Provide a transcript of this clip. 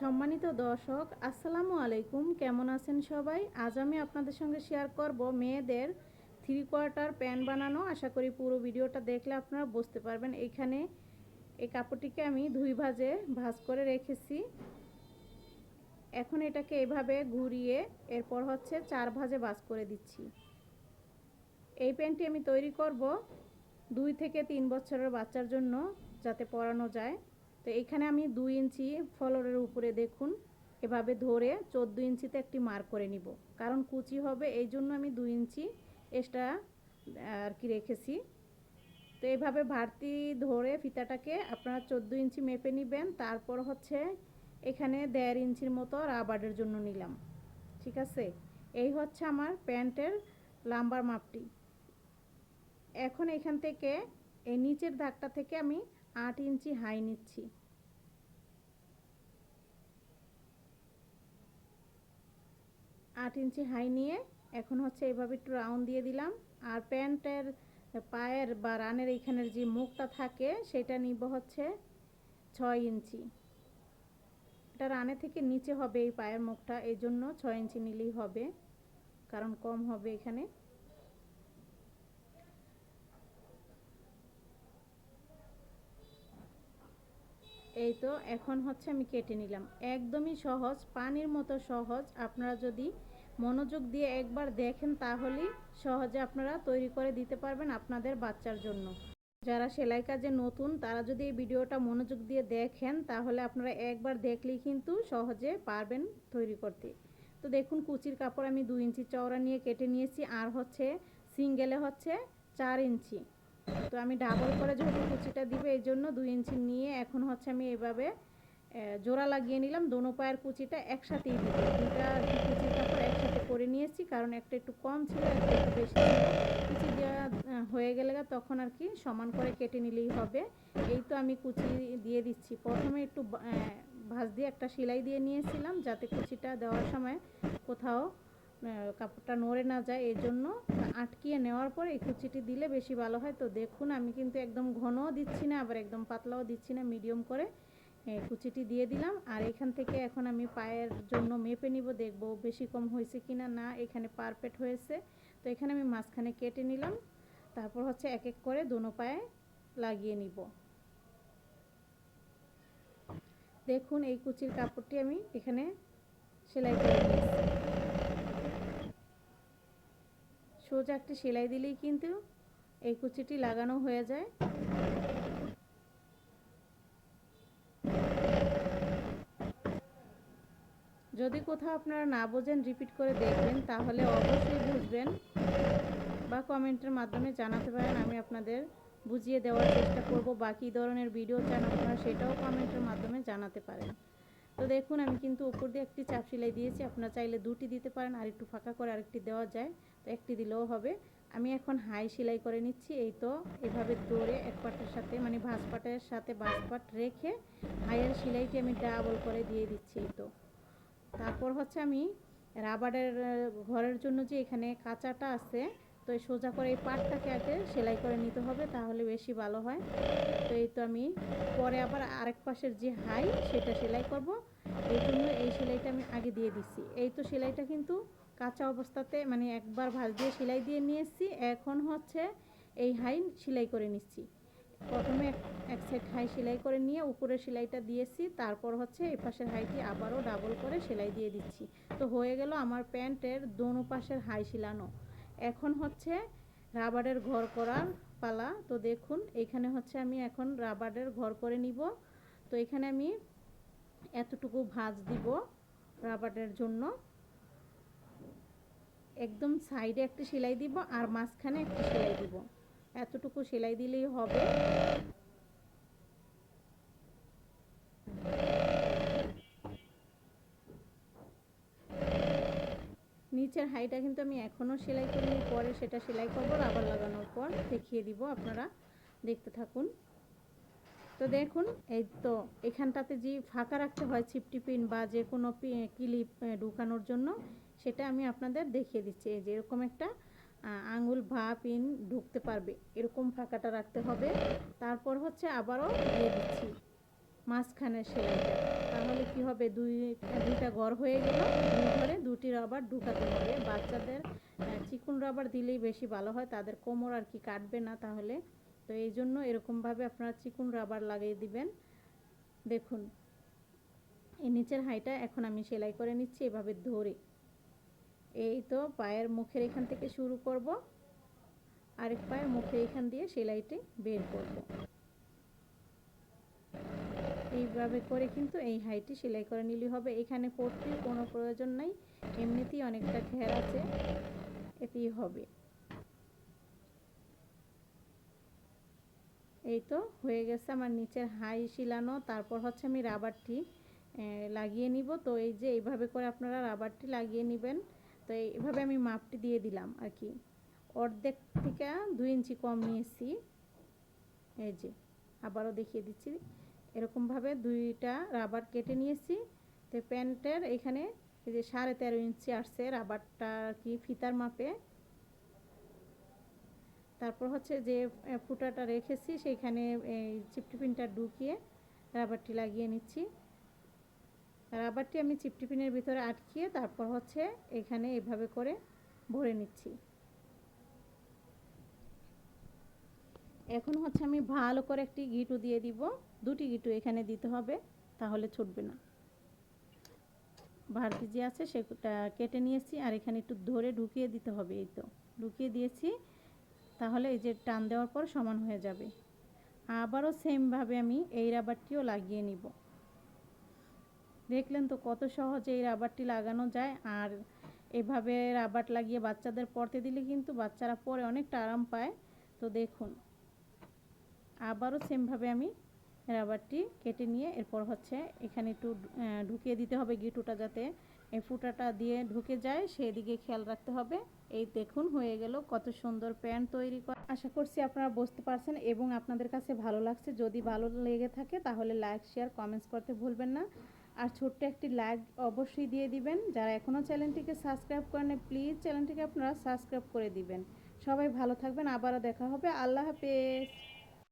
সম্মানিত দর্শক, আসসালামু আলাইকুম। কেমন আছেন সবাই? আজ আমি আপনাদের সঙ্গে শেয়ার করব মেয়েদের থ্রি কোয়ার্টার প্যান্ট বানানো। আশা করি পুরো ভিডিওটা দেখলে আপনারা বুঝতে পারবেন। এখানে এই কাপড়টিকে আমি দুই ভাজে ভাজ করে রেখেছি। এখন এটাকে এভাবে ঘুরিয়ে এরপর হচ্ছে চার ভাজে ভাজ করে দিচ্ছি। এই প্যান্টটি আমি তৈরি করব দুই থেকে তিন বছরের বাচ্চার জন্য যাতে পরানো যায়। তো এখানে আমি দুই ইঞ্চি ফলরের উপরে দেখুন, এভাবে ধরে চোদ্দ ইঞ্চিতে একটি মার্ক করে নিব। কারণ কুচি হবে, এই জন্য আমি দুই ইঞ্চি এক্সট্রা আর কি রেখেছি। তো এইভাবে ভারতি ধরে ফিতাটাকে আপনারা চোদ্দ ইঞ্চি মেপে নেবেন, তারপর হচ্ছে এখানে দেড় ইঞ্চির মতো রাবারের জন্য নিলাম। ঠিক আছে? এই হচ্ছে আমার প্যান্টের লাম্বার মাপটি। এখন এখান থেকে এই নিচের দাগটা থেকে আমি আট ইঞ্চি হাই নিচ্ছি। আট ইঞ্চি হাই নিয়ে এখন হচ্ছে এইভাবে একটু রাউন্ড দিয়ে দিলাম। আর প্যান্টের পায়ের বা রানের এইখানের যে মুখটা থাকে, সেটা নিব হচ্ছে ছয় ইঞ্চি। এটা রানে থেকে নিচে হবে এই পায়ের মুখটা এই জন্য ছয় ইঞ্চি নিলেই হবে, কারণ কম হবে এখানে। এই তো, এখন হচ্ছে আমি কেটে নিলাম। একদমই সহজ, পানির মতো সহজ। আপনারা যদি মনোযোগ দিয়ে একবার দেখেন তাহলেই সহজে আপনারা তৈরি করে দিতে পারবেন আপনাদের বাচ্চার জন্য। যারা সেলাই কাজে নতুন, তারা যদি এই ভিডিওটা মনোযোগ দিয়ে দেখেন, তাহলে আপনারা একবার দেখলেই কিন্তু সহজে পারবেন তৈরি করতে। তো দেখুন, কুচির কাপড় আমি দু ইঞ্চি চওড়া নিয়ে কেটে নিয়েছি, আর হচ্ছে সিঙ্গেলে হচ্ছে চার ইঞ্চি। তো আমি ডাবল করে যেহেতু কুচিটা দিবে, এই জন্য দুই ইঞ্চি নিয়ে এখন হচ্ছে আমি এভাবে জোড়া লাগিয়ে নিলাম। দোনো পায়ের কুচিটা একসাথেই দিব। দুইটা কুচির কাপড় একসাথে করে নিয়েছি কারণ একটা একটু কম ছিল, একটা একটু বেশি কুচি দেওয়া হয়ে গেলে তখন আর কি সমান করে কেটে নিলেই হবে। এই তো আমি কুচি দিয়ে দিচ্ছি। প্রথমে একটু ভাঁজ দিয়ে একটা সেলাই দিয়ে নিয়েছিলাম, যাতে কুচিটা দেওয়ার সময় কোথাও কাপড়টা নড়ে না যায় এই জন্য আটকিয়ে নেওয়ার পর এই কুচিটি দিলে বেশি ভালো হয়। তো দেখুন, আমি কিন্তু একদম ঘনও দিচ্ছি না, আবার একদম পাতলাও দিচ্ছি না মিডিয়াম করে। কুচিটি দিয়ে দিলাম, আর এখান থেকে এখন আমি পায়ের জন্য মেপে নিব, দেখব বেশি কম হয়েছে কি না না এখানে পারফেক্ট হয়েছে। তো এখানে আমি মাঝখানে কেটে নিলাম, তারপর হচ্ছে এক এক করে দোনো পায়ে লাগিয়ে নিব। দেখুন, এই কুচির কাপড়টি আমি এখানে সেলাই করে নিয়েছি সোজা একটি সেলাই দিলেই কিন্তু এই কুচিটি লাগানো হয়ে যায়। যদি কোথাও আপনারা না বোঝেন রিপিট করে দেখবেন, তাহলে অবশ্যই বুঝবেন বা কমেন্টের মাধ্যমে জানাতে পারেন, আমি আপনাদের বুঝিয়ে দেওয়ার চেষ্টা করব। বাকি ধরনের ভিডিও চান আপনারা সেটাও কমেন্টের মাধ্যমে জানাতে পারেন। তো দেখুন, আমি কিন্তু উপর দিয়ে একটি চাপ সেলাই দিয়েছি। আপনারা চাইলে দুটি দিতে পারেন, আর একটু ফাঁকা করে আরেকটি দেওয়া যায়। তো একটি দিলেও হবে। আমি এখন হাই সেলাই করে নিচ্ছি। এই তো, এভাবে দৌড়ে এক পাটের সাথে মানে ভাঁজ পাটের সাথে ভাঁজ পাট রেখে হাইয়ের সেলাইটি আমি ডাবল করে দিয়ে দিচ্ছি, এই তো। তারপর হচ্ছে আমি রাবারের, ঘরের জন্য যে এখানে কাঁচাটা আছে তো এই সোজা করে এই পাটটাকে আগে সেলাই করে নিতে হবে, তাহলে বেশি ভালো হয়। তো এই তো আমি পরে আবার আরেক পাশের যে হাই, সেটা সেলাই করব। এই জন্য এই সেলাইটা আমি আগে দিয়ে দিচ্ছি। এই তো সেলাইটা কিন্তু কাঁচা অবস্থাতে মানে একবার ভাজ দিয়ে সেলাই দিয়ে নিয়ে নিয়েছি। এখন হচ্ছে এই হাই সেলাই করে নিচ্ছি। প্রথমে এক সাইড হাই সেলাই করে নিয়ে উপরের সেলাইটা দিয়েছি। তারপর হচ্ছে এই পাশের হাইটি আবারও ডাবল করে সেলাই দিয়ে দিচ্ছি। তো হয়ে গেল আমার প্যান্টের দোনো পাশের হাই শিলানো এখন হচ্ছে রাবারের ঘর করার পালা। তো দেখুন, এখানে হচ্ছে আমি এখন রাবারের ঘর করে নিব। তো এখানে আমি এতটুকু ভাঁজ দিব রাবারের জন্য। একদম সাইডে একটা সেলাই দিব আর মাঝখানে একটা সেলাই দিব। এতটুকু সেলাই দিলেই হবে। নিচের হাইটা কিন্তু আমি এখনও সেলাই করিনি, পরে সেটা সেলাই করব, রাবার লাগানোর পর দেখিয়ে দিব আপনারা, দেখতে থাকুন। তো দেখুন, এই তো এখানটাতে যে ফাঁকা রাখতে হয় ছিপটি পিন বা যে কোনো ক্লিপ ঢুকানোর জন্য, সেটা আমি আপনাদের দেখিয়ে দিচ্ছি। এই যে এরকম একটা আঙুল ভা পিন ঢুকতে পারবে, এরকম ফাঁকাটা রাখতে হবে। তারপর হচ্ছে আবারও দিয়ে দিচ্ছি। মাঝখানে সেলাইটা তাহলে কি হবে? দুই, দুইটা ঘর হয়ে গেল, দুই ঘরে, দুটি রাবার ঢুকাতে হবে। বাচ্চাদের চিকন রাবার দিলেই বেশি ভালো হয়, তাদের কোমর আর কি কাটবে না তাহলে। তো এই জন্য এরকমভাবে আপনারা চিকন রাবার লাগিয়ে দিবেন। দেখুন, এই নিচের হাইটা এখন আমি সেলাই করে নিচ্ছি, এভাবে ধরে। এই তো পায়ের মুখের এখান থেকে শুরু করব, আরেক পায়ের মুখের এখান দিয়ে সেলাইটি বের করব। এইভাবে করে কিন্তু এই হাইটি সেলাই করে নিলে হবে। এখানে পট্টির কোনো প্রয়োজন নাই। এমনিতেই অনেকটা ঘের আছে। এতেই হবে। এই তো হয়ে গেছে আমার নিচের হাই শিলানো। তারপর হচ্ছে আমি রাবারটি লাগিয়ে নিব। তো এই যে এইভাবে করে আপনারা রাবারটি লাগিয়ে নেবেন। তো এইভাবে আমি মাপটি দিয়ে দিলাম আর কি। অর্ধেক থেকে দুই ইঞ্চি কম নিয়েছি। এই যে, আবারও দেখিয়ে দিচ্ছি। এরকমভাবে দুইটা রাবার কেটে নিয়েছি। তো প্যান্টের এখানে এই যে সাড়ে তেরো ইঞ্চি আসছে রাবারটা কি ফিতার মাপে। তারপর হচ্ছে যে ফুটাটা রেখেছি, সেইখানে এই চিপটিপিনটা ঢুকিয়ে রাবারটি লাগিয়ে নিচ্ছি। রাবারটি আমি চিপটিপিনের ভিতরে আটকিয়ে তারপর হচ্ছে এখানে এভাবে করে ভরে নিচ্ছি। এখন হচ্ছে আমি ভালো করে একটি গিটু দিয়ে দিব। দুটি গিটু এখানে দিতে হবে, তাহলে ছুটবে না। ভারতি যে আছে সেটা কেটে নিয়েছি, আর এখানে একটু ধরে ঢুকিয়ে দিতে হবে এই তো। ঢুকিয়ে দিয়েছি, তাহলে এই যে টান দেওয়ার পর সমান হয়ে যাবে। আবারও সেমভাবে আমি এই রাবারটিও লাগিয়ে নিব। দেখলেন তো কত সহজে এই রাবারটি লাগানো যায়, আর এভাবে রাবার লাগিয়ে বাচ্চাদের পড়তে দিলে কিন্তু বাচ্চারা পরে অনেকটা আরাম পায়। তো দেখুন আবারও সেমভাবে আমি রাবারটি কেটে নিয়ে এরপর হচ্ছে এখানে একটু ঢুকিয়ে দিতে হবে গিটুটা যাতে এই ফুটাটা দিয়ে ঢুকে যায়, সেদিকে খেয়াল রাখতে হবে। এই দেখুন, হয়ে গেল কত সুন্দর প্যান্ট তৈরি করা আশা করছি আপনারা বুঝতে পারছেন এবং আপনাদের কাছে ভালো লাগছে। যদি ভালো লেগে থাকে তাহলে লাইক শেয়ার কমেন্টস করতে ভুলবেন না। আর ছোট্ট একটি লাইক অবশ্যই দিয়ে দিবেন। যারা এখনও চ্যানেলটিকে সাবস্ক্রাইব করেন প্লিজ চ্যানেলটিকে আপনারা সাবস্ক্রাইব করে দিবেন। সবাই ভালো থাকবেন। আবারও দেখা হবে। আল্লাহ হাফেজ।